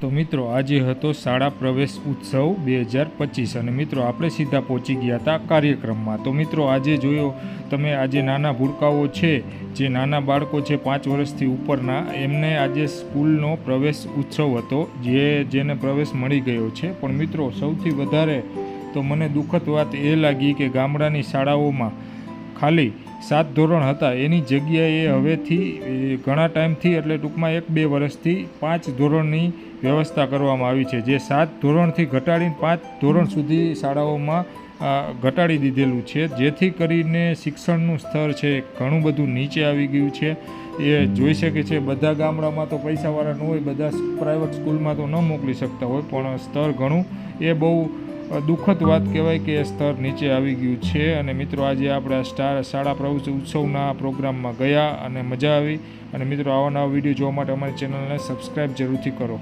તો મિત્રો, આજે હતો શાળા પ્રવેશ ઉત્સવ બે હજાર પચીસ અને મિત્રો, આપણે સીધા પહોંચી ગયા હતા કાર્યક્રમમાં. તો મિત્રો, આજે જોયો, તમે આજે નાના ભૂડકાઓ છે, જે નાના બાળકો છે પાંચ વર્ષથી ઉપરના, એમને આજે સ્કૂલનો પ્રવેશ ઉત્સવ હતો, જે, જેને પ્રવેશ મળી ગયો છે. પણ મિત્રો, સૌથી વધારે તો મને દુઃખદ વાત એ લાગી કે ગામડાની શાળાઓમાં ખાલી સાત ધોરણ હતા. એની જગ્યાએ હવેથી ઘણા ટાઈમથી એટલે ટૂંકમાં એક બે વર્ષથી પાંચ ધોરણની વ્યવસ્થા કરવામાં આવી છે. જે સાત ધોરણથી ઘટાડીને પાંચ ધોરણ સુધી શાળાઓમાં ઘટાડી દીધેલું છે. જેથી કરીને શિક્ષણનું સ્તર છે ઘણું બધું નીચે આવી ગયું છે. એ જોઈ શકે છે બધા ગામડામાં તો પૈસાવાળા ન હોય, બધા પ્રાઇવેટ સ્કૂલમાં તો ન મોકલી શકતા હોય, પણ સ્તર ઘણું એ બહુ દુઃખદ વાત કહેવાય કે સ્તર નીચે આવી ગયું છે અને મિત્રો આજે આપણે સ્ટાર શાળા પ્રવેશ ઉત્સવના પ્રોગ્રામમાં ગયા અને મજા આવી. અને મિત્રો આવા નવા વીડિયો જોવા માટે અમારી ચેનલને સબસ્ક્રાઈબ જરૂરથી કરો.